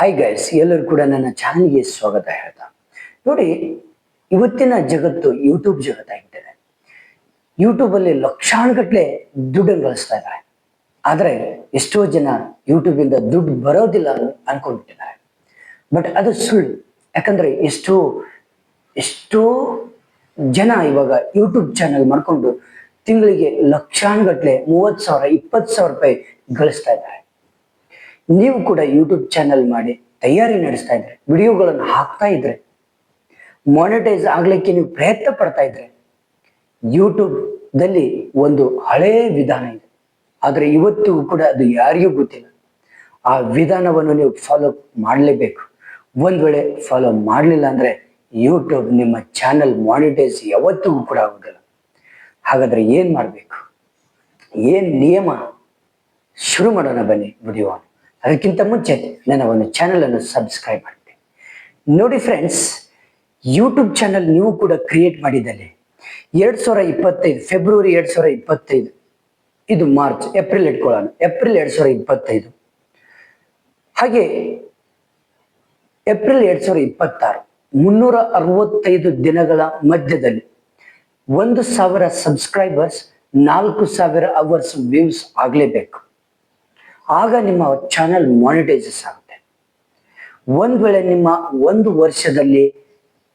Hi guys ಎಲ್ಲರೂ ಕೂಡ ನನ್ನ ಚಾನಲ್ಗೆ ಸ್ವಾಗತ ಹೇಳ್ತಾ. ನೋಡಿ, ಇವತ್ತಿನ ಜಗತ್ತು ಯೂಟ್ಯೂಬ್ ಜಗತ್ತಾಗಿದ್ದಾರೆ ಯೂಟ್ಯೂಬಲ್ಲಿ ಲಕ್ಷಾನುಗಟ್ಟಲೆ ದುಡ್ಡನ್ನು ಗಳಿಸ್ತಾ ಇದ್ದಾರೆ. ಆದರೆ ಎಷ್ಟೋ ಜನ ಯೂಟ್ಯೂಬಿಂದ ದುಡ್ಡು ಬರೋದಿಲ್ಲ ಅನ್- ಅನ್ಕೊಂಡ್ಬಿಟ್ಟಿದ್ದಾರೆ. ಬಟ್ ಅದು ಸುಳ್ಳು. ಯಾಕಂದರೆ ಎಷ್ಟೋ ಎಷ್ಟೋ ಜನ ಇವಾಗ ಯೂಟ್ಯೂಬ್ ಚಾನಲ್ ಮಾಡ್ಕೊಂಡು ತಿಂಗಳಿಗೆ ಲಕ್ಷಾನುಗಟ್ಟಲೆ ಮೂವತ್ತು ಸಾವಿರ, ಇಪ್ಪತ್ತು ಸಾವಿರ ರೂಪಾಯಿ ಗಳಿಸ್ತಾ ಇದ್ದಾರೆ. ನೀವು ಕೂಡ ಯೂಟ್ಯೂಬ್ ಚಾನಲ್ ಮಾಡಿ ತಯಾರಿ ನಡೆಸ್ತಾ ಇದ್ರೆ, ವಿಡಿಯೋಗಳನ್ನು ಹಾಕ್ತಾ ಇದ್ರೆ ಮಾನಿಟೈಸ್ ಆಗ್ಲಿಕ್ಕೆ ನೀವು ಪ್ರಯತ್ನ ಪಡ್ತಾ ಇದ್ರೆ ಯೂಟ್ಯೂಬ್ದಲ್ಲಿ ಒಂದು ಹಳೇ ವಿಧಾನ ಇದೆ. ಆದರೆ ಇವತ್ತಿಗೂ ಕೂಡ ಅದು ಯಾರಿಗೂ ಗೊತ್ತಿಲ್ಲ. ಆ ವಿಧಾನವನ್ನು ನೀವು ಫಾಲೋ ಮಾಡಲೇಬೇಕು. ಒಂದ್ ವೇಳೆ ಫಾಲೋ ಮಾಡಲಿಲ್ಲ ಅಂದ್ರೆ ಯೂಟ್ಯೂಬ್ ನಿಮ್ಮ ಚಾನಲ್ ಮಾನಿಟೈಸ್ ಯಾವತ್ತಿಗೂ ಕೂಡ ಆಗೋದಿಲ್ಲ. ಹಾಗಾದ್ರೆ ಏನ್ ಮಾಡಬೇಕು? ಏನ್ ನಿಯಮ? ಶುರು ಮಾಡೋಣ ಬನ್ನಿ ವಿಡಿಯೋ ಅದಕ್ಕಿಂತ ಮುಂಚೆ ನನ್ನ ಒಂದು ಚಾನಲನ್ನು ಸಬ್ಸ್ಕ್ರೈಬ್ ಮಾಡಿದೆ ನೋಡಿ ಫ್ರೆಂಡ್ಸ್ ಯೂಟ್ಯೂಬ್ ಚಾನಲ್ ನೀವು ಕೂಡ ಕ್ರಿಯೇಟ್ ಮಾಡಿದಲ್ಲಿ ಎರಡು ಸಾವಿರ ಇಪ್ಪತ್ತೈದು ಫೆಬ್ರವರಿ ಎರಡು ಸಾವಿರ ಇಪ್ಪತ್ತೈದು, ಇದು ಮಾರ್ಚ್ ಏಪ್ರಿಲ್ ಇಟ್ಕೊಳ್ಳೋಣ. ಏಪ್ರಿಲ್ ಎರಡು ಸಾವಿರ ಇಪ್ಪತ್ತೈದು. ಹಾಗೆ ಏಪ್ರಿಲ್ ಎರಡು ಸಾವಿರ ಇಪ್ಪತ್ತಾರು, ಮುನ್ನೂರ ಅರವತ್ತೈದು ದಿನಗಳ ಮಧ್ಯದಲ್ಲಿ ಒಂದು ಸಾವಿರ ಸಬ್ಸ್ಕ್ರೈಬರ್ಸ್ ನಾಲ್ಕು ಸಾವಿರ ಅವರ್ಸ್ ವ್ಯೂಸ್ ಆಗಲೇಬೇಕು. ಆಗ ನಿಮ್ಮ ಚಾನಲ್ ಮಾನಿಟೈಸಸ್ ಆಗುತ್ತೆ. ಒಂದು ವೇಳೆ ನಿಮ್ಮ ಒಂದು ವರ್ಷದಲ್ಲಿ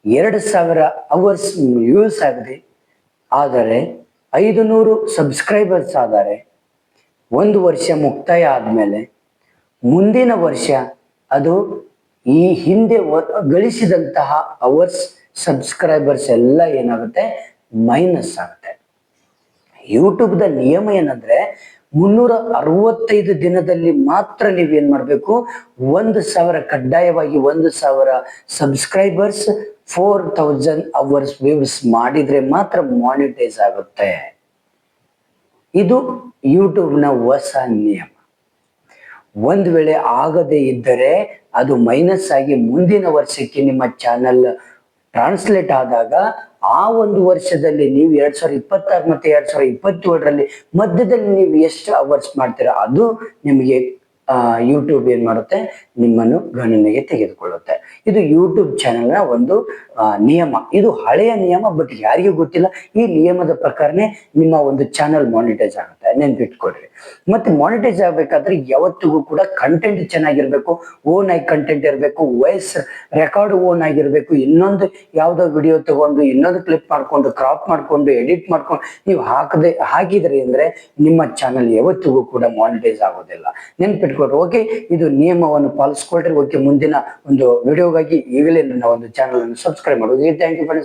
ಎರಡು ಸಾವಿರ ಅವರ್ಸ್ ಯೂಸ್ ಆಗಿದೆ, ಆದರೆ ಐದು ನೂರು ಸಬ್ಸ್ಕ್ರೈಬರ್ಸ್ ಆದರೆ ಒಂದು ವರ್ಷ ಮುಕ್ತಾಯ ಆದಮೇಲೆ ಮುಂದಿನ ವರ್ಷ ಅದು ಈ ಹಿಂದೆ ಗಳಿಸಿದಂತಹ ಅವರ್ಸ್ ಸಬ್ಸ್ಕ್ರೈಬರ್ಸ್ ಎಲ್ಲ ಏನಾಗುತ್ತೆ? ಮೈನಸ್ ಆಗುತ್ತೆ. ಯೂಟ್ಯೂಬ್ದ ನಿಯಮ ಏನಂದ್ರೆ ಮುನ್ನೂರ ಅರವತ್ತೈದು ದಿನದಲ್ಲಿ ಮಾತ್ರ ನೀವೇನ್ ಮಾಡಬೇಕು? ಒಂದು ಸಾವಿರ ಕಡ್ಡಾಯವಾಗಿ ಒಂದು ಸಾವಿರ subscribers four thousand hours views ಮಾಡಿದ್ರೆ ಮಾತ್ರ ಮಾನಿಟೈಸ್ ಆಗುತ್ತೆ. ಇದು ಯೂಟ್ಯೂಬ್ನ ಹೊಸ ನಿಯಮ. ಒಂದು ವೇಳೆ ಆಗದೇ ಇದ್ದರೆ ಅದು ಮೈನಸ್ ಆಗಿ ಮುಂದಿನ ವರ್ಷಕ್ಕೆ ನಿಮ್ಮ ಚಾನಲ್ ಟ್ರಾನ್ಸ್ಲೇಟ್ ಆದಾಗ ಆ ಒಂದು ವರ್ಷದಲ್ಲಿ ನೀವು ಎರಡ್ ಸಾವಿರದ ಇಪ್ಪತ್ತಾರು ಮತ್ತೆ ಎರಡ್ ಸಾವಿರದ ಇಪ್ಪತ್ತೇಳರಲ್ಲಿ ಮಧ್ಯದಲ್ಲಿ ನೀವು ಎಷ್ಟು ಅವರ್ಸ್ ಮಾಡ್ತೀರಾ ಅದು ನಿಮಗೆ ಯೂಟ್ಯೂಬ್ ಏನ್ ಮಾಡುತ್ತೆ? ನಿಮ್ಮನ್ನು ಗಣನೆಗೆ ತೆಗೆದುಕೊಳ್ಳುತ್ತೆ. ಇದು ಯೂಟ್ಯೂಬ್ ಚಾನೆಲ್ನ ಒಂದು ನಿಯಮ. ಇದು ಹಳೆಯ ನಿಯಮ ಬಟ್ ಯಾರಿಗೂ ಗೊತ್ತಿಲ್ಲ. ಈ ನಿಯಮದ ಪ್ರಕಾರನೇ ನಿಮ್ಮ ಒಂದು ಚಾನೆಲ್ ಮಾನಿಟೈಸ್ ಆಗುತ್ತೆ. ನೆನ್ಪಿಟ್ಕೊಡ್ರಿ ಮತ್ತೆ ಮಾನಿಟೈಸ್ ಆಗ್ಬೇಕಾದ್ರೆ ಯಾವತ್ತಿಗೂ ಕೂಡ ಕಂಟೆಂಟ್ ಚೆನ್ನಾಗಿರ್ಬೇಕು ಓನ್ ಆಗಿ ಕಂಟೆಂಟ್ ಇರಬೇಕು ವಾಯ್ಸ್ ರೆಕಾರ್ಡ್ ಓನ್ ಆಗಿರ್ಬೇಕು. ಇನ್ನೊಂದು ಯಾವ್ದೋ ವಿಡಿಯೋ ತಗೊಂಡು, ಇನ್ನೊಂದು ಕ್ಲಿಪ್ ಮಾಡ್ಕೊಂಡು ಕ್ರಾಪ್ ಮಾಡ್ಕೊಂಡು ಎಡಿಟ್ ಮಾಡ್ಕೊಂಡು, ನೀವು ಹಾಕದೆ, ಹಾಕಿದ್ರಿ ಅಂದ್ರೆ ನಿಮ್ಮ ಚಾನೆಲ್ ಯಾವತ್ತಿಗೂ ಕೂಡ ಮಾನಿಟೈಸ್ ಆಗೋದಿಲ್ಲ. ನೆನ್ಪಿಟ್ಕೊಡ್ರಿ ಓಕೆ ಇದು ನಿಯಮವನ್ನು ಪಾಲಿಸ್ಕೊಳ್ರಿ. ಓಕೆ ಮುಂದಿನ ಒಂದು ವಿಡಿಯೋಗಾಗಿ ಈಗಲೇ ನನ್ನ ಒಂದು ಚಾನಲ್ ಅನ್ನು ಸಬ್ಸ್ಕ್ರೈಬ್ ಮಾಡೋದು ಥ್ಯಾಂಕ್ ಯು ಫ್ರೆಂಡ್ಸ್